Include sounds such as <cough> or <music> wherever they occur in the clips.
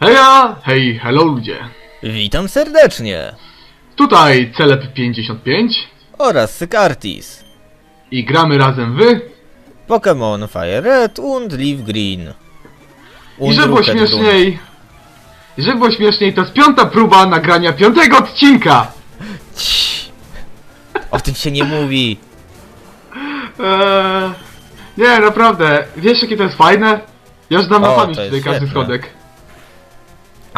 Heja, hej, hello ludzie. Witam serdecznie! Tutaj Celeb55 Oraz Sykartis. i gramy razem w... Pokémon Fire Red und Leaf Green. I żeby było Bloom. śmieszniej... I żeby było śmieszniej, to jest piąta próba nagrania piątego odcinka! Cii. O tym się nie mówi. <laughs> Eee, nie, naprawdę, wiesz jakie to jest fajne? Ja już znam na O, pamięć jest tutaj każdy świetne. schodek.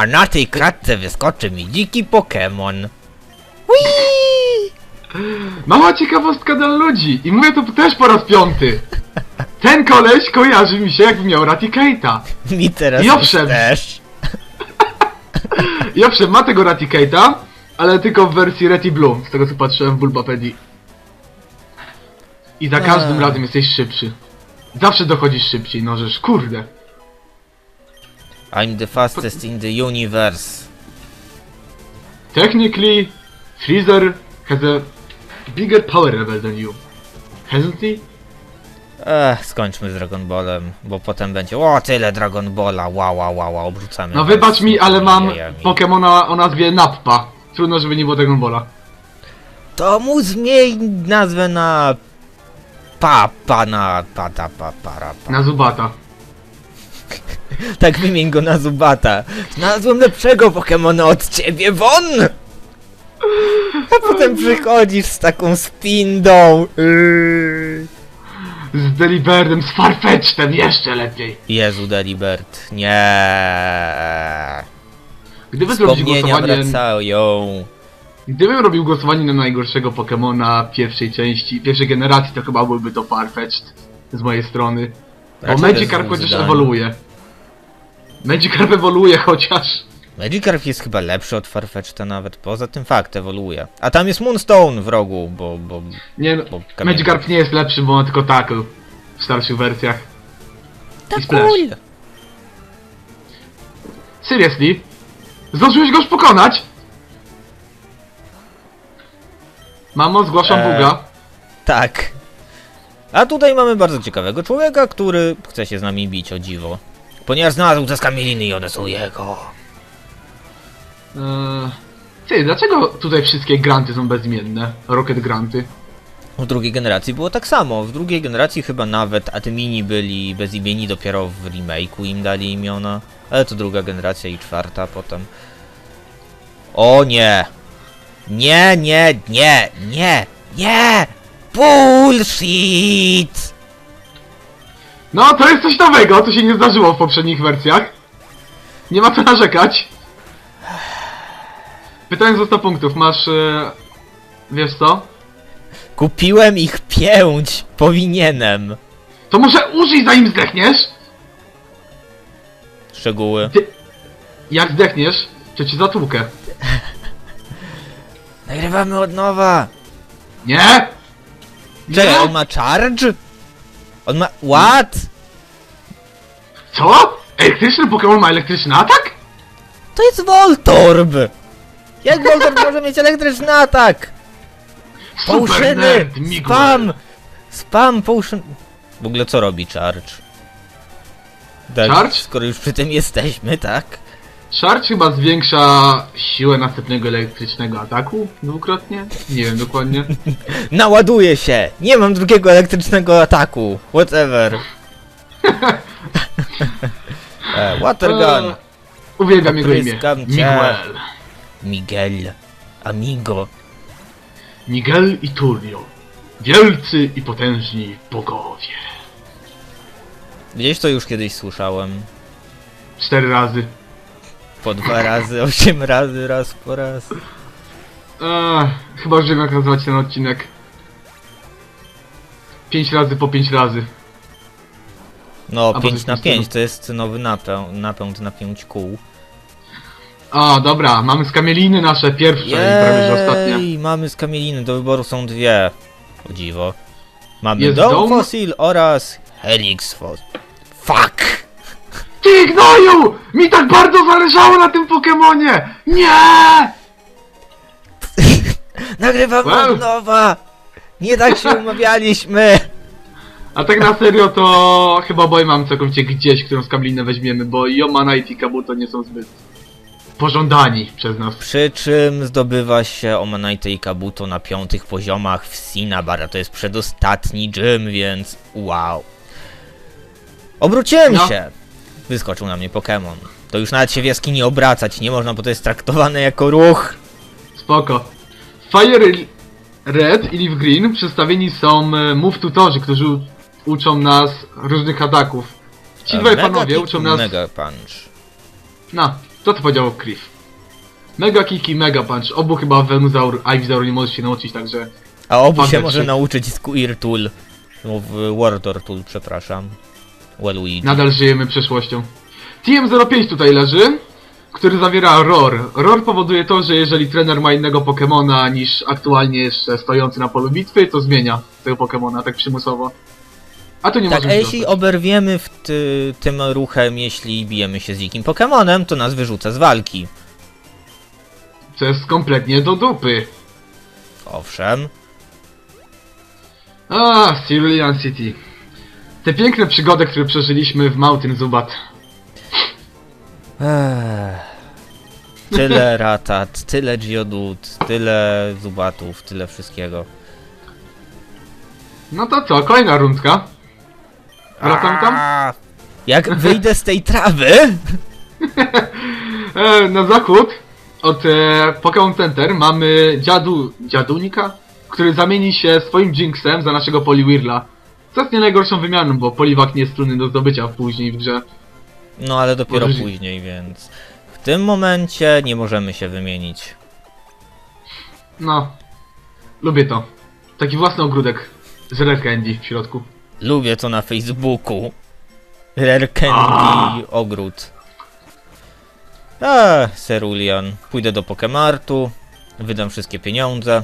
A na tej kratce wyskoczy mi dziki Pokémon. Mała ciekawostka dla ludzi i mówię to też po raz piąty. Ten koleś kojarzy mi się jakby miał Raticate'a. Mi teraz I owszem. też. <laughs> I owszem, ma tego Raticate'a, ale tylko w wersji Red i Blue, z tego co patrzyłem w Bulbapedii. I za każdym Eee. razem jesteś szybszy. Zawsze dochodzisz szybciej, no żeż kurde. I'm the fastest in the universe. Technically, Freezer has a bigger power level than you. Hasn't he? Ech, skończmy z Dragon Ballem, bo potem będzie o tyle Dragon Balla, wow, wow, wow, wow obrzucamy. No wybacz mi, ale mam jajami. Pokemona o nazwie Nappa. Trudno, żeby nie było Dragon Balla. To mu zmień nazwę na... Papa na... Pata, pa, para, pa. Na Zubata. <laughs> Tak wymień go na Zubata. Znalazłem lepszego Pokemona od ciebie, won! A potem przychodzisz z taką spindą. Yy. Z Deliberdem, z Farfetch'tem, jeszcze lepiej. Jezu, Delibert, nie. Gdyby zrobić Wspomnienia głosowanie... wracają. Gdybym robił głosowanie na najgorszego Pokemona pierwszej części, pierwszej generacji, to chyba byłby to Farfetch'd z mojej strony. Bo Raczej Magikarp chociaż ewoluuje. Magikarp ewoluuje chociaż. Magikarp jest chyba lepszy od Farfetch'ta nawet, poza tym fakt ewoluuje. A tam jest Moonstone w rogu, bo... bo... Nie Bo. Magikarp nie jest lepszy, bo ma tylko tackle w starszych wersjach. Tak cool. Seriously? Zdążyłeś go już pokonać? Mamo, zgłaszam Eee. buga. Tak. A tutaj mamy bardzo ciekawego człowieka, który chce się z nami bić, o dziwo. Ponieważ znalazł te skamieliny i one są jego. Eee, ty, dlaczego tutaj wszystkie granty są bezimienne? Rocket granty. W drugiej generacji było tak samo. W drugiej generacji chyba nawet Atymini byli bezimieni, dopiero w remake'u im dali imiona. Ale to druga generacja i czwarta potem. O nie! Nie, nie, nie, nie, nie! Bullshit! No, to jest coś nowego, co się nie zdarzyło w poprzednich wersjach. Nie ma co narzekać. Pytanie za 100 punktów, masz... E, wiesz co? Kupiłem ich pięć! Powinienem! To może użyj zanim zdechniesz? Szczegóły. Ty, jak zdechniesz, to ci zatłukę. <laughs> Nagrywamy od nowa! Nie? Czekaj, Nie? on ma charge? On ma... What? Co? Elektryczny Pokémon ma elektryczny atak? To jest Voltorb! Jak Voltorb <laughs> może mieć elektryczny atak? Super nerd, Miguel. Spam! Spam, potion... W ogóle co robi charge? Tak, Charge? skoro już przy tym jesteśmy, tak? Charge chyba zwiększa siłę następnego elektrycznego ataku dwukrotnie? Nie wiem dokładnie. <laughs> Naładuje się! Nie mam drugiego elektrycznego ataku! Whatever! <laughs> e, water gun! Eee, uwielbiam jego imię. Opryskam cię. Miguel. Miguel. Amigo. Miguel i Tullio. Wielcy i potężni bogowie. Gdzieś to już kiedyś słyszałem. Cztery razy. Po dwa razy, <laughs> osiem razy, raz po raz. Eee, chyba jak nazwać ten odcinek. Pięć razy po pięć razy. No, A 5 powiedz na mi 5 co- to jest nowy napęd, napęd na 5 kół. A, dobra, mamy skamieliny nasze pierwsze i prawie że ostatnie. Jej, mamy skamieliny, do wyboru są dwie. O dziwo. Mamy Jest Dome dom? Fossil oraz Helix Fossil. Fuck! Ty gnoju! Mi tak bardzo zależało na tym Pokemonie! Nie! <laughs> Nagrywamy Wow. od nowa! Nie tak się <laughs> umawialiśmy! A tak na serio to chyba oboje mam całkowicie gdzieś, którą z kablinę weźmiemy, bo Yomanite i Kabuto nie są zbyt pożądani przez nas. Przy czym zdobywa się Omanite i Kabuto na piątych poziomach w Cinnabar, a to jest przedostatni gym, więc wow. Obróciłem No. się! Wyskoczył na mnie Pokémon. To już nawet się w jaskini obracać nie można, bo to jest traktowane jako ruch. Spoko. Fire Red i Leaf Green przedstawieni są e, move tutorzy, którzy u- uczą nas różnych ataków. Ci dwaj Mega panowie kick, uczą nas... Mega Punch. No, to co powiedział Cliff. Mega Kick i Mega Punch. Obu chyba Venusaur, Ivysaur nie możesz się nauczyć, także... A obu się może nauczyć Squir Tool. No, w Wartor Tool, przepraszam. Waluigi. Nadal żyjemy przeszłością. TM05 tutaj leży, który zawiera ROR. ROR powoduje to, że jeżeli trener ma innego Pokemona niż aktualnie jeszcze stojący na polu bitwy, to zmienia tego Pokemona tak przymusowo. A tu nie Tak, a jeśli dostać. oberwiemy w ty, tym ruchem, jeśli bijemy się z dzikim Pokemonem, to nas wyrzuca z walki. Co jest kompletnie do dupy. Owszem. A, Cerulean City. Te piękne przygody, które przeżyliśmy w Mountain Zubat. Tyle <laughs> ratat, tyle Geodude, tyle Zubatów, tyle wszystkiego. No to co, kolejna rundka. Wracam tam? A, Jak wyjdę z tej trawy? <laughs> E, na zachód od e, Pokémon Center mamy dziadu... dziadunika? Który zamieni się swoim Jinxem za naszego Poliwhirla. Co jest nie najgorszą wymianą, bo Poliwag nie jest trudny do zdobycia później w grze. No ale dopiero później, więc... W tym momencie nie możemy się wymienić. No, lubię to. Taki własny ogródek z Rare Candy w środku. Lubię to na Facebooku. Rare Candy ogród. A, Cerulean. Pójdę do Pokemartu, wydam wszystkie pieniądze.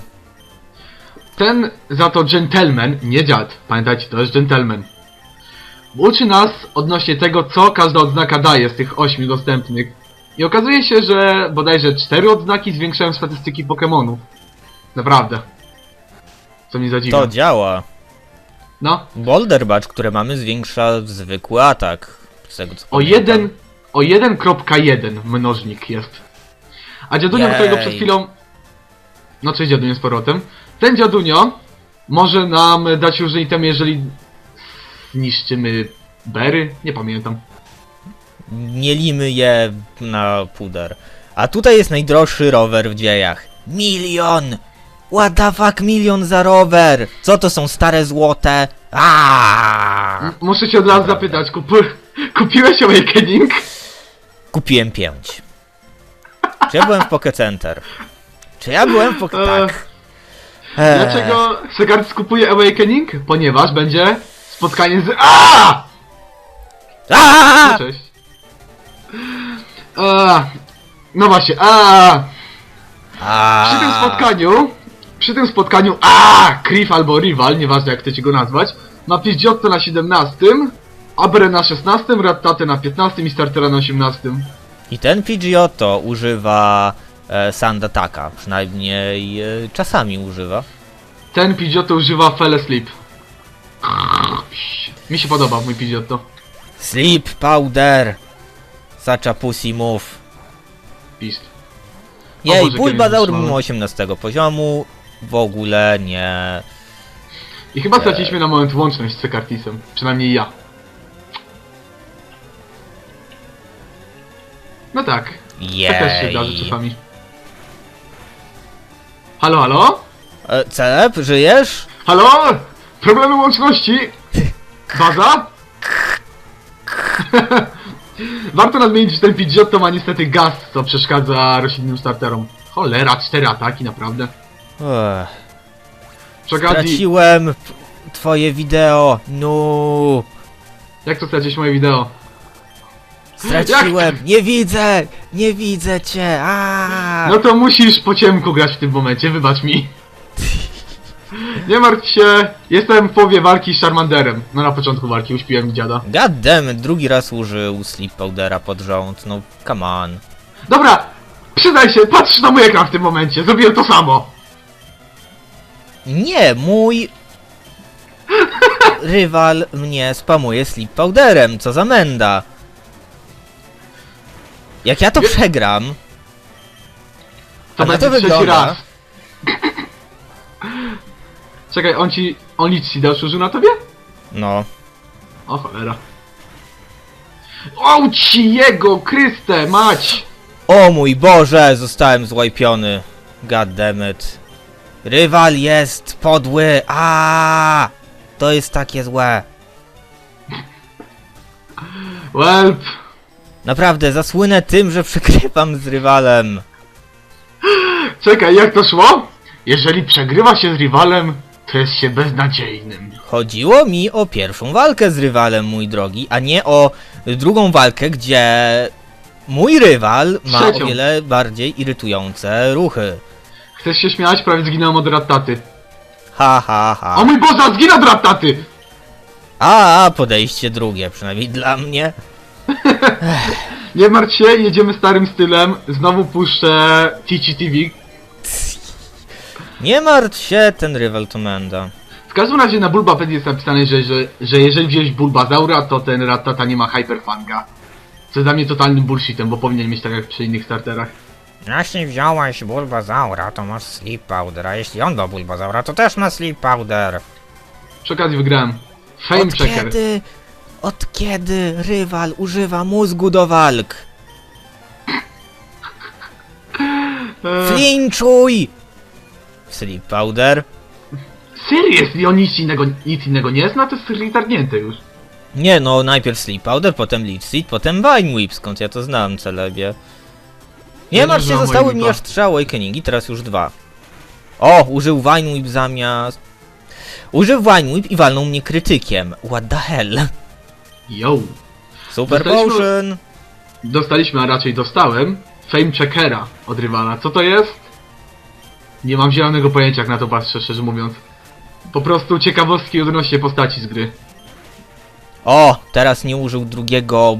Ten za to gentleman, nie dziad, pamiętajcie, to jest gentleman. Uczy nas odnośnie tego, co każda odznaka daje z tych ośmiu dostępnych. I okazuje się, że bodajże cztery odznaki zwiększają statystyki Pokémonów. Naprawdę. Co mnie zadziwia. To działa. No, Boulder Badge, które mamy, zwiększa zwykły atak. Z tego, co o pamiętam. jeden, o 1.1 mnożnik jest. A dziadunio, Jej. którego przed chwilą... No cześć dziadunio z powrotem. Ten dziadunio może nam dać różne itemy, jeżeli zniszczymy bery? Nie pamiętam. Mielimy je na puder. A tutaj jest najdroższy rower w dziejach. Milion! What the fuck, milion za rower! Co to są stare złote? Aaaa! Muszę się od razu zapytać, kupu... kupiłeś Awakening? Kupiłem pięć. Czy ja byłem w Poke Center? Czy ja byłem w Poke... Tak. Eee. Dlaczego Segard kupuje Awakening? Ponieważ będzie spotkanie z... A! No cześć. A, no właśnie, a, przy tym spotkaniu, przy tym spotkaniu, a, Kriv albo Rival, nieważne jak chcecie go nazwać, ma Pidgeotto na 17, Abre na 16, Rattata na 15 i Startera na 18. I ten Pidgeotto używa Sandataka. Przynajmniej e, czasami używa. Ten Pidgeotto używa Fell Sleep. Mi się podoba mój Pidgeotto. Sleep Powder! Such a pussy move. Pist. Jej, Bulbasaur mimo 18 poziomu w ogóle nie... I chyba straciliśmy na moment łączność z Sekartisem. Przynajmniej ja. No tak. Tak też się zdarzy Jej. czasami. Halo, halo? E, Celeb, żyjesz? Halo? Problemy łączności? Baza? <laughs> Warto nadmienić, że ten Pidgeotto ma niestety gaz, co przeszkadza roślinnym starterom. Cholera, cztery ataki, naprawdę. Ech, Przy okazji, straciłem p- twoje wideo. No. jak to stracić moje wideo? Straciłem. Nie widzę. Nie widzę cię. No to musisz po ciemku grać w tym momencie, wybacz mi. Nie martw się, jestem w połowie walki z Charmanderem. No na początku walki uśpiłem dziada. God damn it, drugi raz użył Sleep Powdera pod rząd. No, come on. Dobra, przyznaj się, patrz na mój ekran w tym momencie, zrobiłem to samo. Nie, mój... <laughs> rywal mnie spamuje sleep powderem, co za menda. Jak ja to Wie- przegram, To A na będzie to trzeci wygląda. raz. <laughs> Czekaj, on ci... On nic ci dał użył na tobie? no, O cholera. O ci jego, Kryste, mać! O mój Boże, zostałem złajpiony. God damn it. Rywal jest podły. A, To jest takie złe. Welp! Naprawdę, zasłynę tym, że przegrywam z rywalem. <gasps> Czekaj, jak to szło? Jeżeli przegrywa się z rywalem, to jest się beznadziejnym. Chodziło mi o pierwszą walkę z rywalem, mój drogi, a nie o drugą walkę, gdzie mój rywal ma Trzecią. o wiele bardziej irytujące ruchy. Chcesz się śmiać? Prawie zginąłem od rattaty. Ha, ha, ha. O mój Boże, zginę od rattaty! A, podejście drugie, przynajmniej dla mnie. Nie martw się, jedziemy starym stylem. Znowu puszczę TCTV. Nie martw się, ten rywal to Menda. W każdym razie na Bulbapedii jest napisane, że, że, że jeżeli wziąć Bulbazaura, to ten Rattata nie ma Hyperfanga. Co dla mnie totalnym bullshitem, bo powinien mieć tak jak przy innych starterach. Jeśli wziąłeś Bulbazaura, to masz Sleep Powder, a jeśli on ma Bulbazaura, to też ma Sleep Powder. Przy okazji wygrałem. Fame Od Checker. kiedy, od kiedy rywal używa mózgu do walk? Flinczuj! Sleep Powder? seriously, on nic innego, nic innego nie zna? To jest retardnięte już. Nie no, najpierw Sleep Powder, potem Leech Seed, potem Vine Whip, skąd ja to znam, celebie. Nie Ja martw się, zostały mi aż trzy Awakeningi, teraz już dwa. O, użył Vine Whip zamiast... Użył Vine Whip i walnął mnie krytykiem. What the hell? Yo. Super Dostaliśmy- Potion! Dostaliśmy, a raczej dostałem, Fame Checkera od rywala. Co to jest? Nie mam zielonego pojęcia, jak na to patrzę, szczerze mówiąc. Po prostu ciekawostki odnośnie postaci z gry. O, teraz nie użył drugiego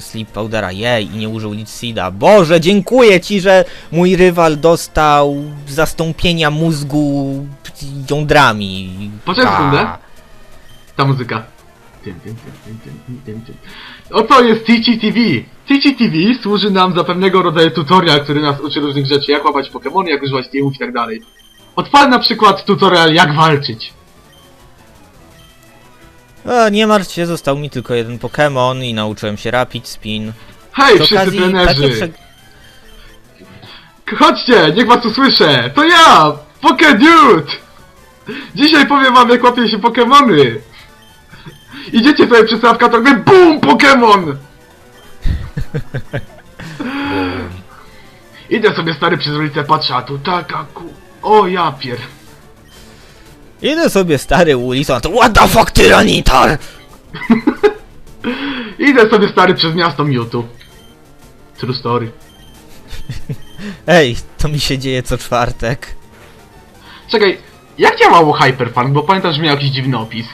Sleep Powdera, jej, i nie użył Leech Seeda. Boże, dziękuję ci, że mój rywal dostał zastąpienia mózgu jądrami. Poczekaj sekundę. Ta muzyka. Tym, tym, tym, tym, tym, tym, tym. Oto jest TCTV. TCTV służy nam za pewnego rodzaju tutorial, który nas uczy różnych rzeczy, jak łapać Pokémony, jak używać teamów i tak dalej. Odpal na przykład tutorial, jak walczyć. A, nie martw się, został mi tylko jeden Pokémon i nauczyłem się Rapid Spin. Hej, Przy wszyscy okazji, trenerzy! prze... Chodźcie, niech was usłyszę! To ja, Pokedude! Dzisiaj powiem wam, jak łapie się Pokemony! Idziecie sobie przy stawkach, tak BUM! Pokemon! Idę sobie stary przez ulicę, patrzę, a tu taka ku... O ja pier... Idę sobie stary ulicą, a to what the fuck tyranitar! <laughs> Idę sobie stary przez miasto Mewtwo. True story. Ej, to mi się dzieje co czwartek. Czekaj, jak działało Hyperfang? Bo pamiętasz, że miał jakiś dziwny opis.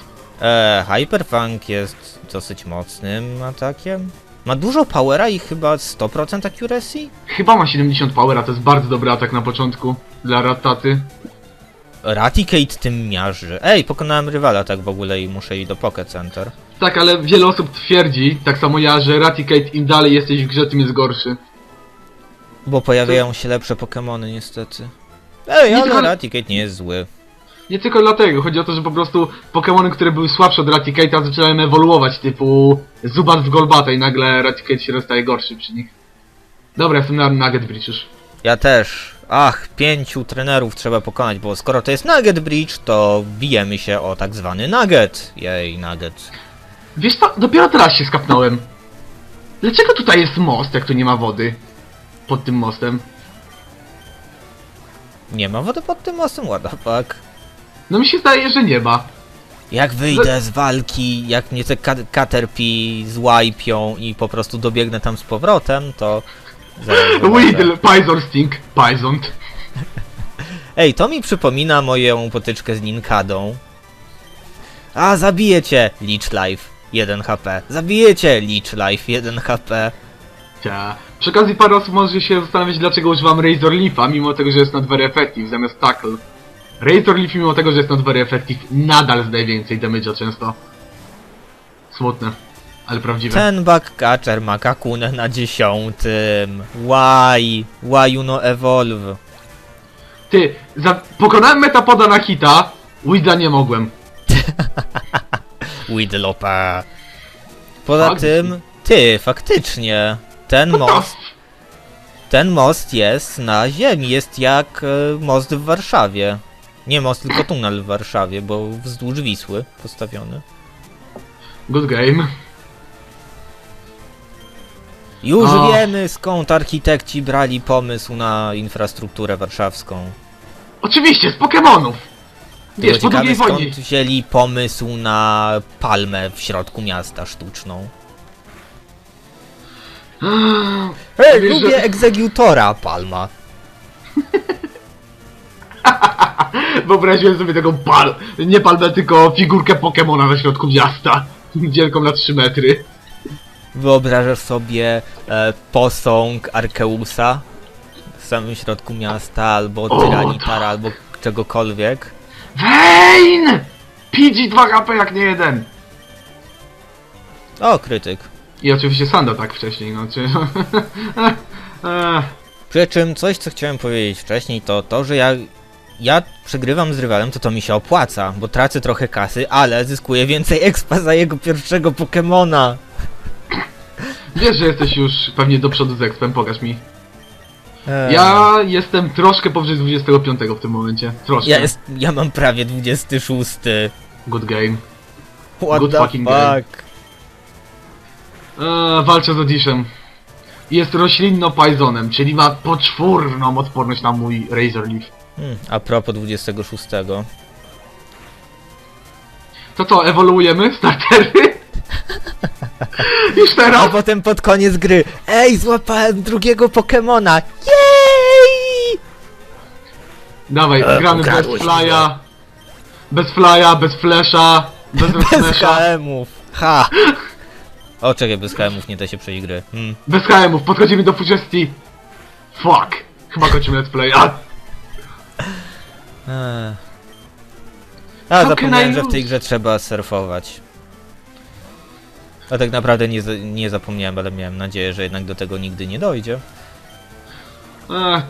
Eee, Hyperfunk jest dosyć mocnym atakiem. Ma dużo powera i chyba 100% accuracy? Chyba ma 70 powera, to jest bardzo dobry atak na początku dla Rataty. Raticate tym miażdży. Ej, pokonałem rywala tak w ogóle i muszę iść do Pocket Center. Tak, ale wiele osób twierdzi, tak samo ja, że Raticate im dalej jesteś w grze, tym jest gorszy. Bo pojawiają się lepsze Pokémony niestety. Ej, ale Raticate nie jest zły. Nie tylko dlatego, chodzi o to, że po prostu Pokémony, które były słabsze od Raticate'a zaczynają ewoluować, typu Zubat w Golbata i nagle Raticate się staje gorszy przy nich. Dobra, jestem na Nugget Bridge już. Ja też. Ach, pięciu trenerów trzeba pokonać, bo skoro to jest Nugget Bridge, to bijemy się o tak zwany Nugget. Jej, Nugget. Wiesz co, dopiero teraz się skapnąłem. Dlaczego tutaj jest most, jak tu nie ma wody? Pod tym mostem. Nie ma wody pod tym mostem, what the fuck. No mi się zdaje, że nie ma. Jak wyjdę z walki, jak mnie te ka- Caterpie złajpią i po prostu dobiegnę tam z powrotem, to... zaraz <laughs> zobaczę. Weedle, Pyzor Sting, Pyzont. <laughs> Ej, to mi przypomina moją potyczkę z Ninkadą. A, zabijecie! Leech Life, 1 HP. Zabijecie! Leech Life, 1 HP. Cia. Przy okazji parę osób może się zastanawiać, dlaczego używam Razor Leafa, mimo tego, że jest not very effective zamiast Tackle. Razor Leaf mimo tego, że jest not very effective, nadal zdaje więcej damage'a często. Smutne, ale prawdziwe. Ten backcatcher ma kakunę na dziesiątym. Why? Why you no evolve? Ty, za... pokonałem Metapoda na hita, Wida nie mogłem. <laughs> Widlopa. Poza tym, ty, faktycznie, ten What most, ten most jest na ziemi, jest jak e, most w Warszawie. Nie most, tylko tunel w Warszawie, bo wzdłuż Wisły postawiony. Good game. Już O. wiemy skąd architekci brali pomysł na infrastrukturę warszawską. Oczywiście, z Pokemonów! Wiesz, po Ciekawe drugiej skąd wojnie. wzięli pomysł na palmę w środku miasta sztuczną. Hej, Wiesz, lubię że- egzekutora palma. <laughs> Wyobraziłem sobie taką pal... nie palmę, tylko figurkę Pokemona na środku miasta. Wielką na 3 metry. Wyobrażasz sobie e, posąg Arkeusa w samym środku miasta, albo O, Tyranitara, tak. albo czegokolwiek. Vein! PG 2 HP jak nie jeden. O, krytyk. I oczywiście Sanda tak wcześniej, no czy... Ech, <laughs> Przy czym coś, co chciałem powiedzieć wcześniej, to to, że ja, ja przegrywam z rywalem, to to mi się opłaca, bo tracę trochę kasy, ale zyskuję więcej expa za jego pierwszego Pokemona. Wiesz, że jesteś już pewnie do przodu z expem, pokaż mi. Eee. Ja jestem troszkę powyżej 25 w tym momencie. Troszkę. Ja, jest, ja mam prawie 26. Good game. What Good the fucking fuck? game. Eee, walczę z Odishem. Jest roślinno-pajzonem, czyli ma poczwórną odporność na mój Razor Leaf. Hmm, a propos 26. To co, ewoluujemy? Startery? <laughs> Już A teraz? potem pod koniec gry. Ej, złapałem drugiego Pokemona! Jej! Dawaj, E, gramy bez ukradłeś mi flya. Bez flya, bez flasha, bez <laughs> Bez smasha, HM-ów. Ha! O, czekaj, bez HM-ów nie da się przejść gry. Hmm. bez HM-ów. Podchodzimy do Fujesty. Fuck. Chyba kończymy let's playa. Eee. A, How zapomniałem, że w tej grze trzeba surfować. A tak naprawdę nie, nie zapomniałem, ale miałem nadzieję, że jednak do tego nigdy nie dojdzie. Eee,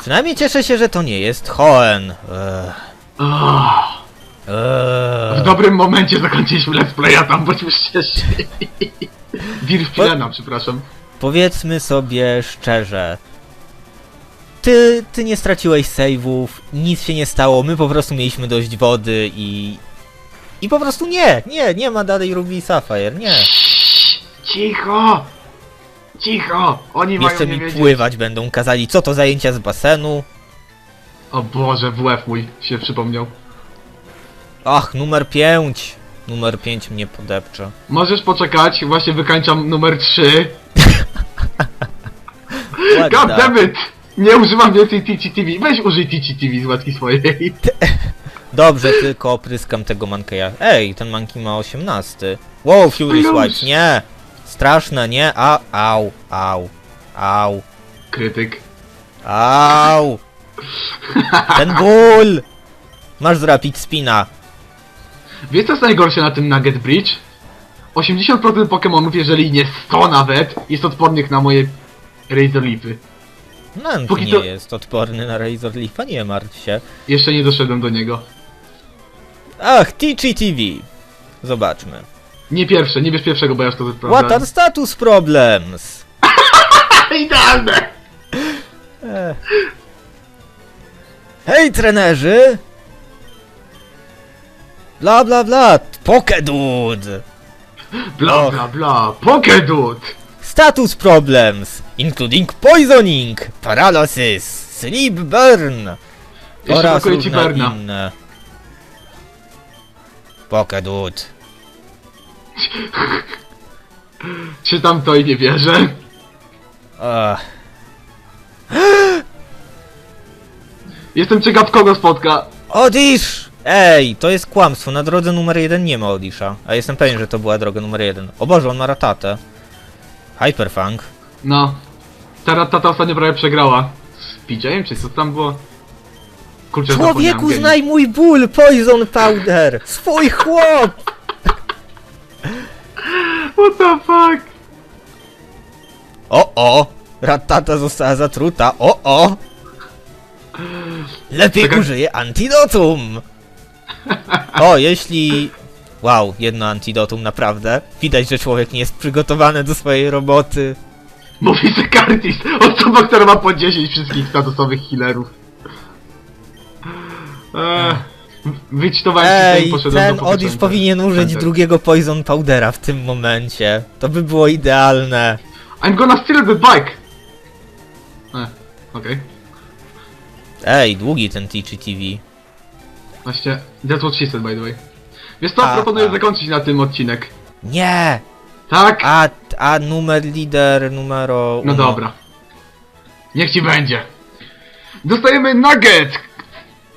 Przynajmniej cieszę się, że to nie jest. Eee. ah. W dobrym momencie zakończyliśmy let's playa, tam bądźmy szczerzy. <laughs> Wirfilena, przepraszam. Powiedzmy sobie szczerze. Ty, ty nie straciłeś save'ów, nic się nie stało, my po prostu mieliśmy dość wody i... I po prostu nie, nie, nie ma dalej Ruby i Sapphire, nie. Cicho! Cicho! Oni Jeszcze mają nie mi wiedzieć. pływać będą kazali, co to zajęcia z basenu. O Boże, WF mój się przypomniał. Ach, numer 5. Numer 5 mnie podepcze. Możesz poczekać, właśnie wykańczam numer 3. What <laughs> God damn it! Nie używam więcej TCTV. Weź użyj TCTV z łatki swojej. <laughs> Dobrze, tylko opryskam tego mankeja. Ej, ten manki ma 18. Wow, Fury. Swipe, nie! Straszne, nie? A, au, au, au, Krytyk. au! Ten ból! Masz zrapić spina. Wiesz co jest najgorsze na tym Nugget Bridge? 80% Pokemonów, jeżeli nie 100 nawet, jest odpornych na moje Razor Leafy. Nank Póki nie to- jest odporny na Razor Leafa, nie martw się. Jeszcze nie doszedłem do niego. Ach, TGTV. Zobaczmy. Nie pierwsze, nie bierz pierwszego, bo ja już to What sprawdzałem. are status problems? <laughs> Idealne! Ech. Hej trenerzy! Bla bla bla, Pokédude! Bla Och. bla bla, Pokedud! Status problems, including poisoning, paralysis, sleep burn Jeszcze oraz brakuje ci różne Berna. inne. Pokédude. <laughs> Czytam to i nie wierzę. Ech. <gasps> Jestem ciekaw kogo spotka. Odisz! Ej, to jest kłamstwo, na drodze numer jeden nie ma Odisha. A jestem pewien, że to była droga numer jeden. O Boże, on ma ratatę. Hyperfang. No. Ta tata ostatnio prawie przegrała. Z PJ-em, czy co tam było? Kurczę, Człowieku, zapomniałem znaj mój ból, Poison Powder! Swój chłop! What the fuck? O, o! Ratata została zatruta, o, o! Lepiej Czekaj. użyję antidotum! O, jeśli... Wow, jedno antidotum, naprawdę. Widać, że człowiek nie jest przygotowany do swojej roboty. Mówi se Curtis, osoba, która ma po 10 wszystkich statusowych healerów. Eee, wyczytowałem system i Ej, poszedłem ten do Odis Pokécenter. powinien użyć Center. drugiego Poison Powdera w tym momencie. To by było idealne. I'm gonna steal the bike! E, okej. Ej, długi ten TGTV. Właśnie, that's what she said by the way. Wiesz co, A, proponuję a. zakończyć na tym odcinek. Nie! Tak? A, a numer lider, numero... No uno. dobra. Niech ci będzie. Dostajemy nugget!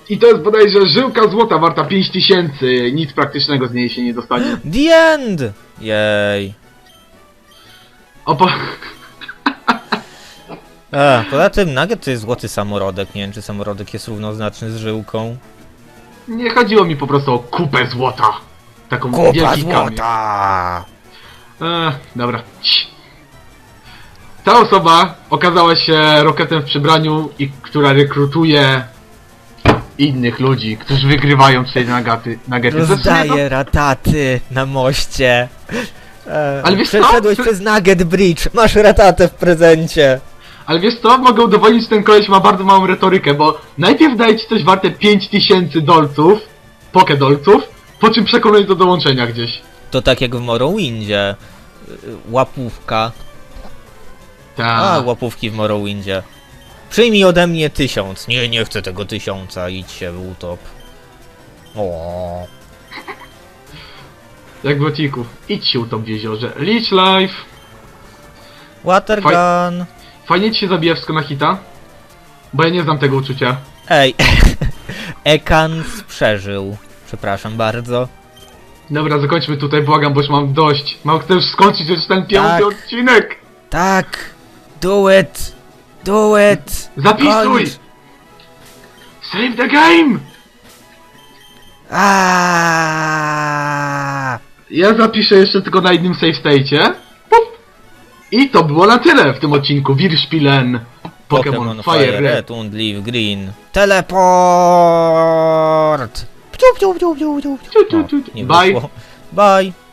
I to jest bodajże żyłka złota warta 5000. Nic praktycznego z niej się nie dostanie. <gasps> The end! Jej. Opo... A, poza tym Nugget to jest złoty samorodek. Nie wiem, czy samorodek jest równoznaczny z żyłką. Nie chodziło mi po prostu o kupę złota. Taką Kupa wielki kamień. złota! Eee, dobra. Cii. Ta osoba okazała się roketem w przybraniu i która rekrutuje innych ludzi, którzy wygrywają tutaj nagaty, nagety. Sumie Rozdaje rataty na moście. E, Ale wiesz co? Przeszedłeś przez Nugget Bridge. Masz ratatę w prezencie. Ale wiesz co, mogę udowodnić, że ten koleś ma bardzo małą retorykę, bo najpierw daje ci coś warte 5000 dolców, pokedolców, po czym przekonuje do dołączenia gdzieś. To tak jak w Morrowindzie. Łapówka. A, Ta. łapówki w Morrowindzie. Przyjmij ode mnie tysiąc. Nie, nie chcę tego tysiąca. Idź się w utop. O. Jak w ociku. Idź się utop w jeziorze. Leech life. Watergun. Fajnie ci się zabija wszystko na hita? Bo ja nie znam tego uczucia. Ej. <laughs> Ekans przeżył. Przepraszam bardzo. Dobra, zakończmy tutaj, błagam, bo już mam dość. Mam chcę już skończyć już ten piąty Tak. odcinek! Tak. Do it. Do it. Zapisuj! Kończ. Save the game! Aaaa. Ja zapiszę jeszcze tylko na jednym save state'cie. I to było na tyle w tym odcinku. Wirspielen, Pokémon Fire Red. und Leaf Green. Teleport! Pciu, pciu, pciu, pciu, pciu. Ciu, ciu, O, ciu, ciu. nie Bye. wyszło. Bye.